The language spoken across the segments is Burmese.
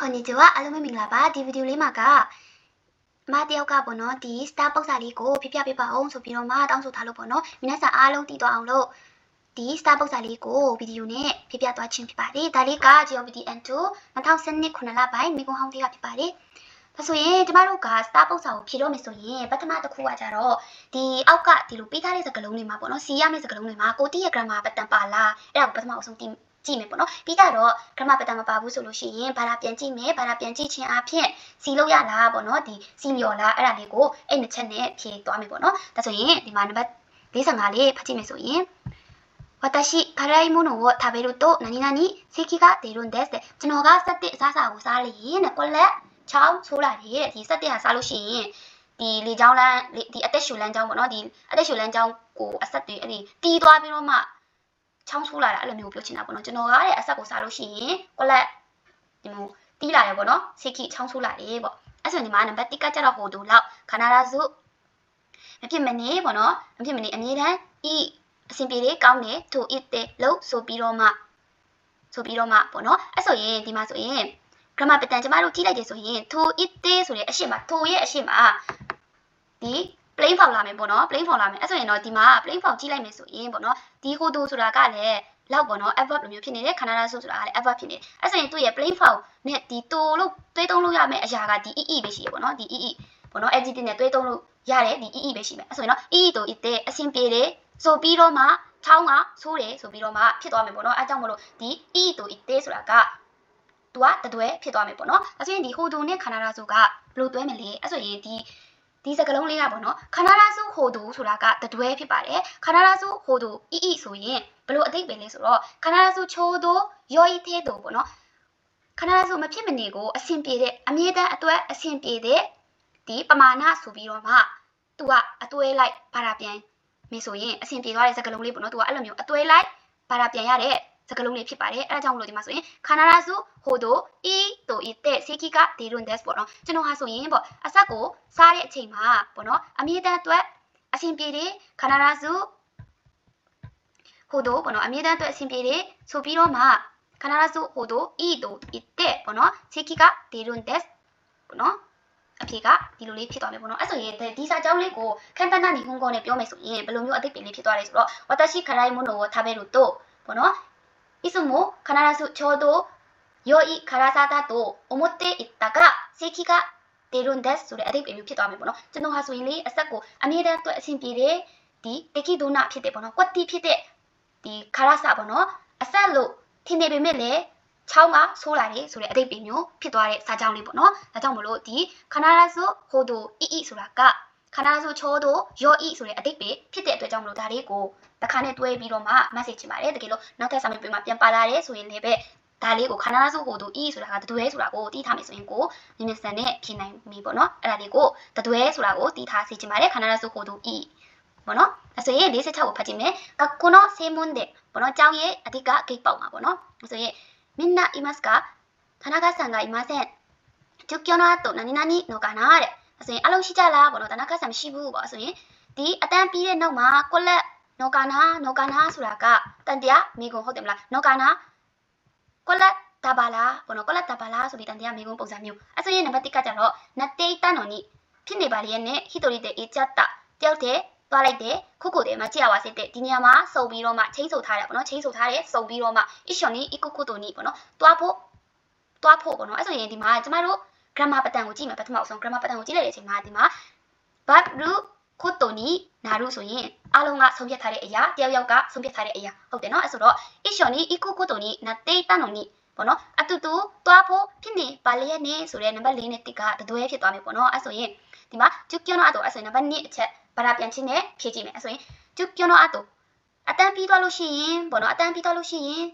こんにちはအားလုံးပဲမင်္ဂလာပါဒီဗီဒီယိုလေးမှာကမတယောက်ကပေါ့နော်ဒီ star ပုတ်စာလေးကိုပြပြပေးပါအောင်ဆိုပြီးတော့မှတောင်းဆိုထားလို့ပေါ့နော်မိနက်စာအားလုံးတည်သွားအောင်လို့ဒီ star ပုတ်စာလေးကိုဗီဒီယိုနဲ့ပြပြသွားခြင်းဖြစ်ပါတယ်ဒါလေးက GeoBDN2 2012ခုနှစ်လပိုင်းမိကွန်ဟောင်းလေးကဖြစ်ပါတယ်ဒါဆိုရင်ကျမတို့က star ပုတ်စာကိုဖြည့်တော့မယ်ဆိုရင်ပထမတစ်ခုကကြတော့ဒီအောက်ကဒီလိုပေးထားတဲ့စကားလုံးတွေမှာပေါ့နော်စီရမယ့်စကားလုံးတွေမှာကိုတီးရဲ့ grammar ပတ်တန်ပါလားအဲ့ဒါကိုပထမအဆုံးတင် ကြည့်မယ်ပေါ့နော်ပြီးကြတော့ grammar ပတ်တန်မပါဘူးဆိုလို့ရှိရင်ဘာသာပြန်ကြည့်မယ်ဘာသာပြန်ကြည့်ခြင်းအပြင်စီလို့ရလားပေါ့နော်ဒီစီလျော်လားအဲ့ဒါလေးကိုအဲ့နှစ်ချက်နဲ့ဖြေသွားမယ်ပေါ့နော်ဒါဆိုရင်ဒီမှာနံပါတ်45လေးဖတ်ကြည့်မယ်ဆိုရင်私辛いものを食べると何々咳が出るんですတဲ့ကျွန်တော်ကစက်တစ်အစားအစာကိုစားလို့ရင်တဲ့ကွက်လက်ချောင်းဆိုးလာတယ်တဲ့ဒီစက်တစ်ဟာစားလို့ရှိရင်ဒီလေချောင်းလန်းဒီအသက်ရှူလန်းချောင်းပေါ့နော်ဒီအသက်ရှူလန်းချောင်းကိုအဆက်တွေအဲ့ဒီတီးသွားပြီးတော့မှ ချောင်းဆိုးလာတာအဲ့လိုမျိုးပြောချင်တာပေါ့နော်ကျွန်တော်ကတဲ့အဆက်ကိုစားလို့ရှိရင်ကွက်လက်ဒီမျိုးတီးလာတယ်ပေါ့နော်ဆေခိချောင်းဆိုးလာတယ်ပေါ့အဲ့ဆိုဒီမှာနံပါတ်1ကကြတော့ဟိုတူလောက်ခန္ဓာရာစုမဖြစ်မနေပေါ့နော်မဖြစ်မနေအမြဲတမ်းဤအစဉ်ပြေလေးကောင်းတယ်ထို it တဲ့လို့ဆိုပြီးတော့မှဆိုပြီးတော့မှပေါ့နော်အဲ့ဆိုရင်ဒီမှာဆိုရင် grammar pattern ကျမတို့ကြည့်လိုက်တယ်ဆိုရင် to it တဲ့ဆိုတဲ့အရှိမ to ရဲ့အရှိမဒီ plain form လာမယ်ပေါ့နော် plain form လာမယ်အဲ့ဆိုရင်တော့ဒီမှာ plain form ကြည့်လိုက်မယ်ဆိုရင်ပေါ့နော်ဒီဟိုတိုဆိုတာကလည်းလောက်ပေါ့နော် adverb လိုမျိုးဖြစ်နေတယ်ခန္ဓာရဆိုဆိုတာကလည်း adverb ဖြစ်နေတယ်အဲ့ဆိုရင်သူ့ရဲ့ plain form နဲ့ဒီ to လို့တွေးသုံးလို့ရမယ့်အရာကဒီ ee ပဲရှိရပေါ့နော်ဒီ ee ပေါ့နော် adjective နဲ့တွေးသုံးလို့ရတယ်ဒီ ee ပဲရှိမယ်အဲ့ဆိုရင်တော့ ee တို့ it တဲ့အဆင်ပြေတယ်ဆိုပြီးတော့မှချောင်းကဆိုးတယ်ဆိုပြီးတော့မှဖြစ်သွားမယ်ပေါ့နော်အဲကြောင့်မလို့ဒီ e တို့ it ဆိုတာကသူကတတွဲဖြစ်သွားမယ်ပေါ့နော်အဲဆိုရင်ဒီဟိုဒိုနဲ့ခန္ဓာရာစုကဘယ်လိုတွဲမလဲအဲဆိုရင်ဒီ ဒီစကလုံးလေးကပေါ့နော်ခန္ဓာရာစုဟိုဒိုဆိုတာကတတွဲဖြစ်ပါတယ်ခန္ဓာရာစုဟိုဒို e e ဆိုရင်ဘယ်လိုအတိတ်ပဲလဲဆိုတော့ခန္ဓာရာစုချိုးဒိုရောဤသေးဒိုပေါ့နော်ခန္ဓာရာစုမဖြစ်မနေကိုအဆင်ပြေတဲ့အမြဲတမ်းအတွက်အဆင်ပြေတဲ့ဒီပမာဏဆိုပြီးတော့မှသူကအသွဲလိုက်ဘာသာပြန်မင်းဆိုရင်အဆင်ပြေသွားတဲ့စကားလုံးလေးပေါ့နော်သူကအဲ့လိုမျိုးအသွဲလိုက်ဘာသာပြန်ရတဲ့ စကားလုံးလေးဖြစ်ပါတယ်အဲ့ဒါကြောင့်မလို့ဒီမှာဆိုရင်ခန္ဓာရာစုဟိုတို့ဤတို့ဤတဲ့စေခိကဒေရွန်ဒက်ပေါ့နော်ကျွန်တော်ဟာဆိုရင်ပေါ့အဆက်ကိုစားတဲ့အချိန်မှာပေါ့နော်အမြဲတမ်းအတွက်အဆင်ပြေတဲ့ခန္ဓာရာစုဟိုတို့ပေါ့နော်အမြဲတမ်းအတွက်အဆင်ပြေတဲ့ဆိုပြီးတော့မှခန္ဓာရာစုဟိုတို့ဤတို့ဤတဲ့ပေါ့နော်စေခိကဒေရွန်ဒက်ပေါ့နော်အဖြေကဒီလိုလေးဖြစ်သွားမယ်ပေါ့နော်အဲ့ဆိုရင်ဒီစာကြောင်းလေးကိုခန္ဓာနာနီဟွန်ကောနဲ့ပြောမယ်ဆိုရင်ဘယ်လိုမျိုးအသိပင်လေးဖြစ်သွားလဲဆိုတော့ဝတရှိခရိုင်မွန်ကိုထားပဲလို့တော့ပေါ့နော် いつも必ずちょうど良い辛さだと思っていたが咳が出るんですဆိုတဲ့အဓိပ္ပာယ်မျိုးဖြစ်သွားမယ်ပေါ့နော်ကျွန်တော်ဟာဆိုရင်လေအဆက်ကိုအမြဲတမ်းအတွက်အဆင်ပြေတဲ့ဒီတကိဒုနာဖြစ်တဲ့ပေါ့နော်ကွက်တိဖြစ်တဲ့ဒီခါရစာပေါ့နော်အဆက်လို့ထင်နေပေမဲ့လည်းချောင်းကဆိုးလာတယ်ဆိုတဲ့အဓိပ္ပာယ်မျိုးဖြစ်သွားတဲ့စာကြောင်းလေးပေါ့နော်ဒါကြောင့်မလို့ဒီခနာရဆိုဟိုဒိုအီအီဆိုတာက ခနာရဆိုချောဒိုယောအီဆိုတဲ့အဓိပ္ပာယ်ဖြစ်တဲ့အတွက်ကြောင့်မလို့ဒါလေးကိုတစ်ခါနဲ့တွဲပြီးတော့မှ message ချင်ပါတယ်တကယ်လို့နောက်ထပ်စာမေးပွဲမှာပြန်ပါလာတယ်ဆိုရင်လည်းပဲဒါလေးကိုခနာစုဟိုတို့ e ဆိုတာကတတွဲဆိုတာကိုတီးထားမယ်ဆိုရင်ကိုနည်းနည်းစံနဲ့ဖြေနိုင်ပြီပေါ့နော်အဲ့ဒါလေးကိုတတွဲဆိုတာကိုတီးထားစေချင်ပါတယ်ခနာစုဟိုတို့ e ပေါ့နော်အဲ့ဆိုရင်46ကိုဖတ်ကြည့်မယ်ကကိုနောဆေမွန်တဲ့ပေါ့နော်ကျောင်းရဲ့အဓိကဂိတ်ပေါက်မှာပေါ့နော်အဲ့ဆိုရင်みんないますか田中さんがいませんจุกの後何々のかなတဲ့ အဆိုရင်အားလုံးရှိကြလားပေါ့နော်တနာခါဆံမရှိဘူးပေါ့ဆိုရင်ဒီအတန်းပြီးတဲ့နောက်မှာကွက်လက်နောကာနာနောကာနာဆိုတာကတန်တရားမိကုံဟုတ်တယ်မလားနောကာနာကွက်လက်ဒါပါလားဘောနောကွက်လက်ဒါပါလားဆိုပြီးတန်တရားမိကုံပုံစံမျိုးအဆိုရင်နံပါတ်1ကကြတော့နတေးတန်တော်နိဖြစ်နေပါလေနဲ့ဟီတိုရီတဲ့အေချတ်တာတယောက်တည်းသွားလိုက်တယ်ခုခုတည်းမှာကြည့်ရပါစေတဲ့ဒီနေရာမှာစုံပြီးတော့မှချိမ့်စုံထားတယ်ပေါ့နော်ချိမ့်စုံထားတယ်စုံပြီးတော့မှအစ်ရှင်နိအီကုကုတိုနိပေါ့နော်သွားဖို့သွားဖို့ပေါ့နော်အဲ့ဆိုရင်ဒီမှာကျမတို့ grammar ပတန်ကိုကြည့်မယ်ပထမအဆုံး grammar ပတန်ကိုကြည့်လိုက်တဲ့အချိန်မှာဒီမှာ verb ခုတ်တုန်နီနာရုဆိုရင်အားလုံးကဆုံးဖြတ်ထားတဲ့အရာတယောက်ယောက်ကဆုံးဖြတ်ထားတဲ့အရာဟုတ်တယ်နော်အဲဆိုတော့အရှော်နီအီခုခုတ်တုန်နီနတေးတန်နုံနီပေါ့နော်အတူတူတွားဖို့ဖြစ်နေပါလျက်နေဆိုတဲ့နံပါတ်၄နဲ့တစ်ကတတွဲဖြစ်သွားမယ်ပေါ့နော်အဲဆိုရင်ဒီမှာကျုပ်ကျောင်းတော့အတော့အဲဆိုရင်နံပါတ်2အချက်ဘာသာပြန်ချင်းနဲ့ဖြည့်ကြည့်မယ်အဲဆိုရင်ကျုပ်ကျောင်းတော့အတော့အတန်းပြီးသွားလို့ရှိရင်ပေါ့နော်အတန်းပြီးသွားလို့ရှိရင်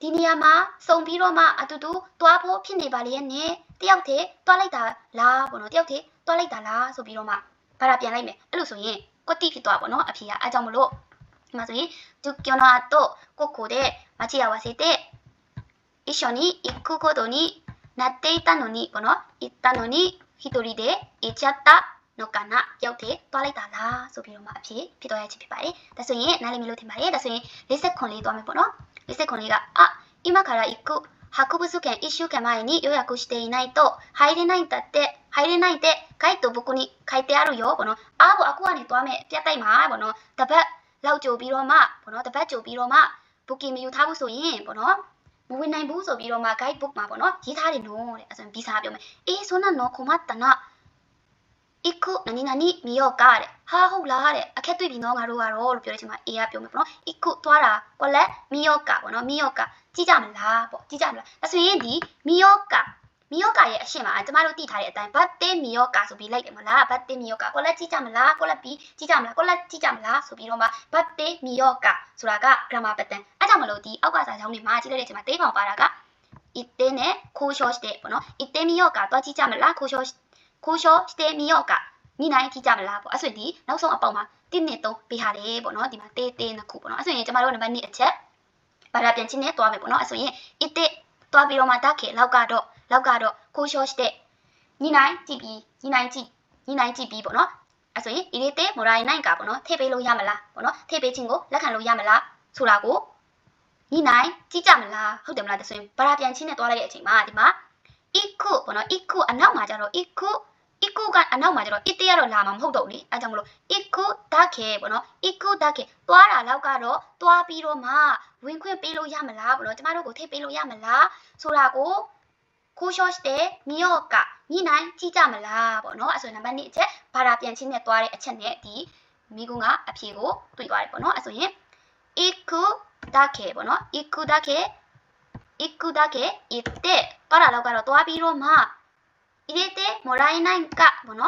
ဒီနေရာမှာစုံပြီးတော့မှအတူတူတွားဖို့ဖြစ်နေပါလျက်နဲ့ တယောက်တည်းတွားလိုက်တာလားပေါ့နော်တယောက်တည်းတွားလိုက်တာလားဆိုပြီးတော့မှဘာသာပြန်လိုက်မယ်အဲ့လိုဆိုရင်ကွက်တိဖြစ်သွားပါတော့အဖေကအဲကြောင့်မလို့ဒီမှာဆိုရင်ဒုကျော်နာတော့ကိုကိုတဲ့မချီရဝစေတဲ့一緒に行くことになっていたのにပေါ့နော်行ったのに一人で行っちゃったのかなရောက်တယ်တွားလိုက်တာလားဆိုပြီးတော့မှအဖြစ်ဖြစ်သွားရခြင်းဖြစ်ပါတယ်ဒါဆိုရင်နားလည်မလို့ထင်ပါတယ်ဒါဆိုရင်၄ဆက်ခွန်လေးတွားမယ်ပေါ့နော်၄ဆက်ခွန်လေးကあ今から行く 博物館1週間前に予約していないと入れないんだって、入れないで、書いと僕に書いてあるよ。この、あぶあくわにとあめ、ぴゃたいま、この、たば、เราจูビロマ、この、たばจูビロマ、บุキミユタブソイン、この、もういないぶそビロマ、ガイドブックマ、この、ギターでの、あ、その、ビザ病。え、そんなの困ったな。一個何々見ようかတဲ့ဟာဟုတ်လားတဲ့အခက်တွေ့ပြီနော်ငါတို့ကတော့လို့ပြောတဲ့အချိန်မှာ A ကပြောမယ်ပေါ့နော်一個သွားတာကွက်လက်見ようかပေါ့နော်見ようかကြည့်ကြမလားပေါ့ကြည့်ကြမလားဒါဆိုရင်ဒီ見ようかမီယောကာရဲ့အရှင်မှာကျမတို့တည်ထားတဲ့အတိုင်းဘတ်တင်မီယောကာဆိုပြီးလိုက်တယ်မလားဘတ်တင်မီယောကာကိုလက်ကြည့်ကြမလားကိုလက်ပြီးကြည့်ကြမလားကိုလက်ကြည့်ကြမလားဆိုပြီးတော့မှဘတ်တင်မီယောကာဆိုတာက grammar pattern အဲကြောင့်မလို့ဒီအောက်ကစာကြောင်းတွေမှာကြည့်လိုက်တဲ့အချိန်မှာတိတ်ပေါင်ပါတာက ite နဲ့ခိုးရှော့တဲ့ပေါ့နော် ite မီယောကာတော့ကြည့်ကြမလားခိုးရှော့ 고쇼 시대 미역가 니나이 디자블라ပေါ့အဲ့ဆိုရင်ဒီနောက်ဆုံးအပေါက်မှာ1နဲ့3ပေးရတယ်ပေါ့နော်ဒီမှာတေးတေးနှစ်ခုပေါ့နော်အဲ့ဆိုရင်ကျမတို့နံပါတ်1အချက်ဘာသာပြန်ချင်းနဲ့တွားမယ်ပေါ့နော်အဲ့ဆိုရင်အစ်တစ်တွားပြီးတော့မှတက်ခေလောက်ကတော့လောက်ကတော့ကိုရှော့စတဲ့ညီနိုင်ကြည့်ပြီးညီနိုင်ကြည့်ညီနိုင်ကြည့်ပြီးပေါ့နော်အဲ့ဆိုရင်ဒီလေးတဲ့မော်ဒယ်နိုင်ကပေါ့နော်ထည့်ပေးလို့ရမလားပေါ့နော်ထည့်ပေးခြင်းကိုလက်ခံလို့ရမလားဆိုတာကိုညီနိုင်ကြည့်ကြမလားဟုတ်တယ်မလားဒါဆိုရင်ဘာသာပြန်ချင်းနဲ့တွားလိုက်တဲ့အချိန်မှာဒီမှာ iku ပေါ့နော် iku အနောက်မှာကျတော့ iku iku ကအနောက်မှာကျတော့ ite ကတော့လာမှာမဟုတ်တော့ဘူးလေအဲကြောင့်မလို့ iku dake ပေါ့နော် iku dake သွားတာလောက်ကတော့သွားပြီးတော့မှဝင်ခွင့်ပေးလို့ရမလားပေါ့နော်ကျမတို့ကိုထည့်ပေးလို့ရမလားဆိုတာကိုခိုးရှော့တဲ့မိယောကညနိုင်ကြည့်ကြမလားပေါ့နော်အဲဆိုရင်နံပါတ်2အချက်ဘာသာပြန်ချင်းနဲ့သွားတဲ့အချက်နဲ့ဒီမိကုန်းကအဖြေကိုတွေ့သွားတယ်ပေါ့နော်အဲဆိုရင် iku dake ပေါ့နော် iku dake 行くだけ行って、バラロガロドアビロマ tu 入れてもらえないかもの、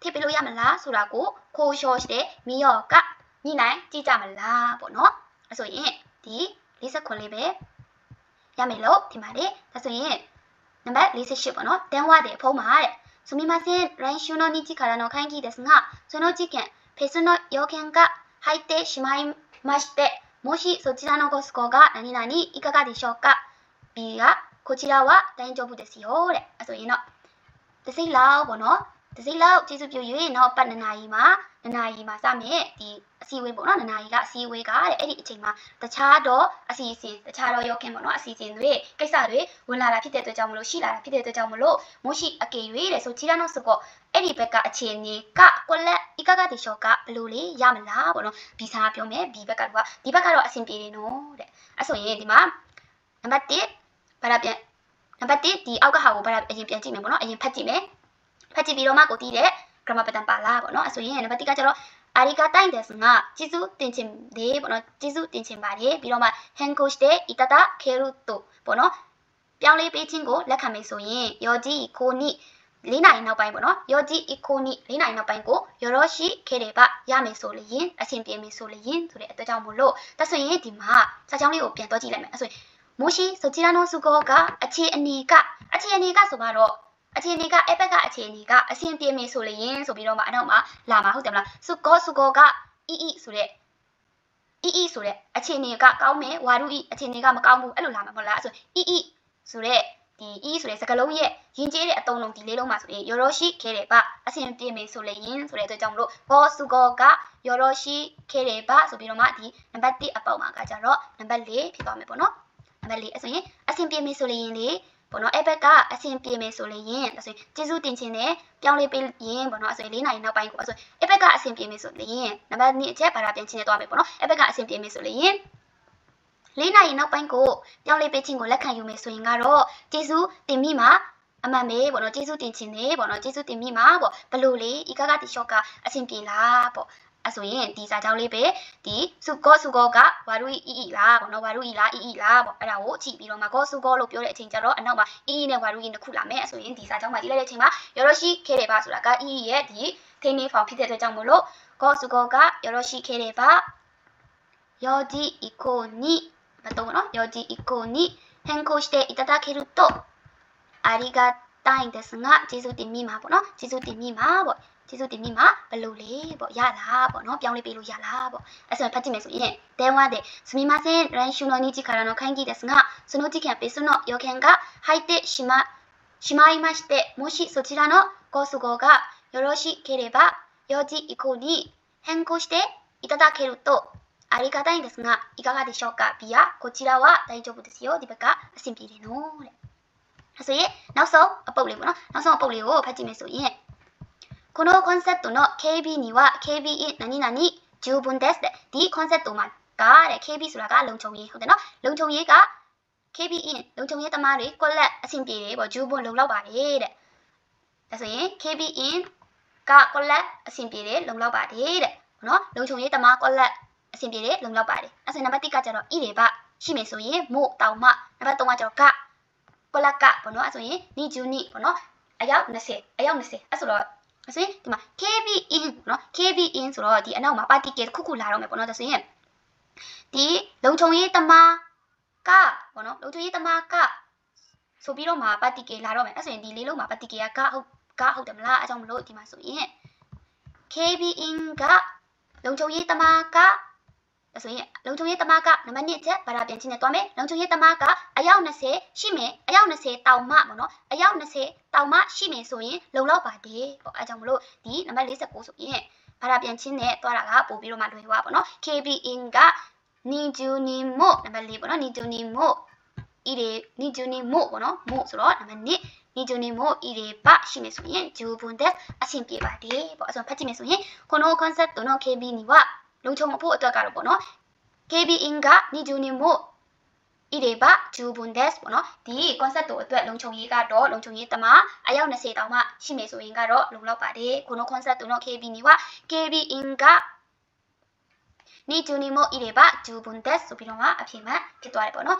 テペルやめら、そらこ、交渉してみようか。にない、じちゃめら、もの。あそれ、di、リサコレベ、やめろ、てまれ、あ。そいえ、ナンバー、リサシュボの電話でポーマーレすみません、来週の日からの会議ですが、その事件、フスの要件が入ってしまいまして、もしそちらのご思考が何々いかがでしょうか？B ကこちらは大丈夫ですよတဲ့အဲဆိုရင်တော့တစ်စိမ့်လောက်ပေါ့နော်တစ်စိမ့်လောက်ကျေးဇူးပြု၍နောက်ပတ်နှစ်နာရီမှာနှစ်နာရီမှာစမယ်ဒီအစည်းအဝေးပေါ့နော်နှစ်နာရီကအစည်းအဝေးကတဲ့အဲ့ဒီအချိန်မှာတခြားတော့အစီအစဉ်တခြားတော့ရောက်ခင်ပေါ့နော်အစီအစဉ်တွေကိစ္စတွေဝင်လာတာဖြစ်တဲ့အတွက်ကြောင့်မလို့ရှိလာတာဖြစ်တဲ့အတွက်ကြောင့်မလို့မရှိအကေ၍တဲ့ဆိုချီရနော့စကောအဲ့ဒီဘက်ကအခြေအနေကကွက်လက်ဤကကတိရှော့ကဘယ်လိုလေးရမလားပေါ့နော်ဘီစာပြောမယ်ဒီဘက်ကကဒီဘက်ကတော့အဆင်ပြေတယ်နော်တဲ့အဲ့ဆိုရင်ဒီမှာနံပါတ်1 ဘာသာပြန်နံပါတ်1ဒီအောက်ကဟာကိုဘာသာအရင်ပြန်ကြည့်မယ်ပေါ့နော်အရင်ဖတ်ကြည့်မယ်ဖတ်ကြည့်ပြီးတော့မှကိုတီးတဲ့ grammar pattern ပါလားပေါ့နော်အဆိုရင်နံပါတ်1ကကျတော့အာရီကတိုင်ဒက်စ်ငါကျေးဇူးတင်ချင်တယ်ပေါ့နော်ကျေးဇူးတင်ချင်ပါတယ်ပြီးတော့မှ hand coach တဲ့ itata keruto ပေါ့နော်ပြောင်းလဲပေးခြင်းကိုလက်ခံမယ်ဆိုရင် yoji ikoni ၄နိုင်နောက်ပိုင်းပေါ့နော် yoji ikoni ၄နိုင်နောက်ပိုင်းကို yoroshi kere ba ရမယ်ဆိုလျင်အဆင်ပြေမယ်ဆိုလျင်ဆိုတဲ့အတွက်ကြောင့်မို့လို့ဒါဆိုရင်ဒီမှာစာချောင်းလေးကိုပြန်တော့ကြည့်လိုက်မယ်အဲ့ဆိုရင် မိုးရှိဆိုချီရာနိုစုကောကအခြေအနေကအခြေအနေကဆိုတော့အခြေအနေကအပက်ကအခြေအနေကအဆင်ပြေမယ်ဆိုလျင်ဆိုပြီးတော့မှအနောက်မှာလာမှာဟုတ်တယ်မလားစုကောစုကောကအီအီဆိုတဲ့အီအီဆိုတဲ့အခြေအနေကကောင်းမယ်ဝါရုအီအခြေအနေကမကောင်းဘူးအဲ့လိုလာမှာမဟုတ်လားဆိုအီအီဆိုတဲ့ဒီ e ဆိုတဲ့စကားလုံးရဲ့ယဉ်ကျေးတဲ့အသုံးလုံးဒီလေးလုံးမှာဆိုရင်ယောရောရှိခဲ့တယ်ပါအဆင်ပြေမယ်ဆိုလျင်ဆိုတဲ့အတွက်ကြောင့်မလို့ဘောစုကောကယောရောရှိခဲ့တယ်ပါဆိုပြီးတော့မှဒီနံပါတ်1အပေါက်မှာကကြတော့နံပါတ်4ဖြစ်သွားမယ်ပေါ့နော် နံပါတ်4အဆိုရင်အဆင်ပြေမယ်ဆိုလေရင်လေပေါ့နော်အဲ့ဘက်ကအဆင်ပြေမယ်ဆိုလေရင်ဒါဆိုရင်ကျေးဇူးတင်ခြင်းနဲ့ပြောင်းလဲပေးရင်ပေါ့နော်အဲ့ဆိုရင်၄နိုင်နောက်ပိုင်းကိုအဲ့ဆိုအဲ့ဘက်ကအဆင်ပြေမယ်ဆိုလေရင်နံပါတ်2အချက်ဘာသာပြန်ခြင်းနဲ့တွားမယ်ပေါ့နော်အဲ့ဘက်ကအဆင်ပြေမယ်ဆိုလေရင်လေးနိုင်နောက်ပိုင်းကိုပြောင်းလဲပေးခြင်းကိုလက်ခံယူမယ်ဆိုရင်ကတော့ကျေးဇူးတင်မိမှာအမှန်ပဲပေါ့နော်ကျေးဇူးတင်ခြင်းနဲ့ပေါ့နော်ကျေးဇူးတင်မိမှာပေါ့ဘလို့လေဤကကတီရှော့ကအဆင်ပြေလားပေါ့ အဆိုရင်ဒီစာကြောင်းလေးပဲဒီစုကောစုကောကဝါရုအီအီလားပေါ့နော်ဝါရုအီလားအီအီလားပေါ့အဲ့ဒါကိုကြည့်ပြီးတော့မှကောစုကောလို့ပြောတဲ့အချိန်ကျတော့အနောက်မှာအီအီနဲ့ဝါရုအီနှစ်ခုလာမယ်အဆိုရင်ဒီစာကြောင်းမှာကြည့်လိုက်တဲ့အချိန်မှာရောရရှိခဲတယ်ပါဆိုတာကအီအီရဲ့ဒီထိန်းနေဖောင်ဖြစ်တဲ့အတွက်ကြောင့်မလို့ကောစုကောကရောရရှိခဲတယ်ပါယောဒီအီကိုနီဘာတော့နော်ယောဒီအီကိုနီ変更していただけるとありがたいんですがကျေးဇူးတင်မိမှာပေါ့နော်ကျေးဇူးတင်မိမှာပေါ့ ကျေးဇူးတင်မိမှာဘယ်လိုလဲပေါ့ရလားပေါ့နော်ပြောင်းလဲပေးလို့ရလားပေါ့အဲ့ဆိုရင်ဖတ်ကြည့်မယ်ဆိုရင်電話ですみません来週の日からの会議ですがその事件別の要件が入ってしましまいましてもしそちらのご都合がよろしければ4時以降に変更していただけると အာရီကာတိုင်းですがいかがでしょうか B ကこちらは大丈夫ですよဒီဘက်ကအဆင်ပြေတယ်နော်တဲ့ဒါဆိုရင်နောက်ဆုံးအပုတ်လေးပေါ့နော်နောက်ဆုံးအပုတ်လေးကိုဖတ်ကြည့်မယ်ဆိုရင် このコンセプトの KB には KB in 何々十分ですတဲ့ဒီ concept မှာကတဲ့ KB ဆိုတာကလုံခြုံရေးဟုတ်တယ်နော်လုံခြုံရေးက KB in လုံခြုံရေးသမားတွေ collect အဆင်ပြေတယ်ပေါ့ဂျူးဘွန်လုံလောက်ပါတယ်တဲ့ဒါဆိုရင် KB in က collect အဆင်ပြေတယ်လုံလောက်ပါတယ်တဲ့နော်လုံခြုံရေးသမား collect အဆင်ပြေတယ်လုံလောက်ပါတယ်အဲ့ဆိုနံပါတ်1ကကျတော့ e တွေပါရှိမယ်ဆိုရင်မို့တောင်မနံပါတ်3ကကျတော့က collect ကပေါ့နော်အဲ့ဆိုရင် ni ju ni ပေါ့နော်အယောက်20အယောက်20အဲ့ဆိုတော့ အဲ့ဆိုရင်ဒီမှာ KB in ပေါ့နော် KB in ဆိုတော့ဒီအနောက်မှာ particle တစ်ခုခုလာတော့မယ်ပေါ့နော်ဒါဆိုရင်ဒီလုံခြုံရေးသမားကပေါ့နော်လုံခြုံရေးသမားကဆိုပြီးတော့မှ particle လာတော့မယ်အဲ့ဆိုရင်ဒီလေးလုံးမှာ particle ကဟုတ်ကဟုတ်တယ်မလားအဲကြောင့်မလို့ဒီမှာဆိုရင် KB in ကလုံခြုံရေးသမားက ဒါဆိုရင်လုံချုံရဲ့တမကနံပါတ်1ချက်ဗရာပြန်ချင်းနဲ့တွားမယ်လုံချုံရဲ့တမကအယောက်20ရှိမယ်အယောက်20တောင်မှပေါ့နော်အယောက်20တောင်မှရှိမယ်ဆိုရင်လုံလောက်ပါတယ်ပေါ့အဲကြောင့်မလို့ဒီနံပါတ်49ဆိုရင်ဗရာပြန်ချင်းနဲ့တွားတာကပို့ပြီးတော့မှလွယ်သွားပေါ့နော် KBN က Niju Nimo နံပါတ်4ပေါ့နော် Niju Nimo ဤတွေ Niju Nimo ပေါ့နော် Mo ဆိုတော့နံပါတ်1ဒီဂျိုနီမိုဤရေပါရှိနေဆိုရင်ဂျူဘွန်ဒက်အဆင်ပြေပါတယ်ပေါ့အဲဆိုဖတ်ကြည့်မယ်ဆိုရင်ခုနိုကွန်ဆပ်တိုနို KB နီဝ လုံခြုံဖို့အတွက်ကတော့ပေါ့နော် KB in ကနီဂျူနီမို့ဣဒေဘဂျူဘွန်ဒက်စ်ပေါ့နော်ဒီ concept တို့အတွက်လုံခြုံရေးကတော့လုံခြုံရေးတမအယောက်20တောင်မှရှိမယ်ဆိုရင်ကတော့လုံလောက်ပါတယ်ခုန concept တို့ KB နီဝ KB in ကနီဂျူနီမို့ဣဒေဘဂျူဘွန်ဒက်စ်ဆိုပြီးတော့မှအဖြစ်မှန်ဖြစ်သွားတယ်ပေါ့နော်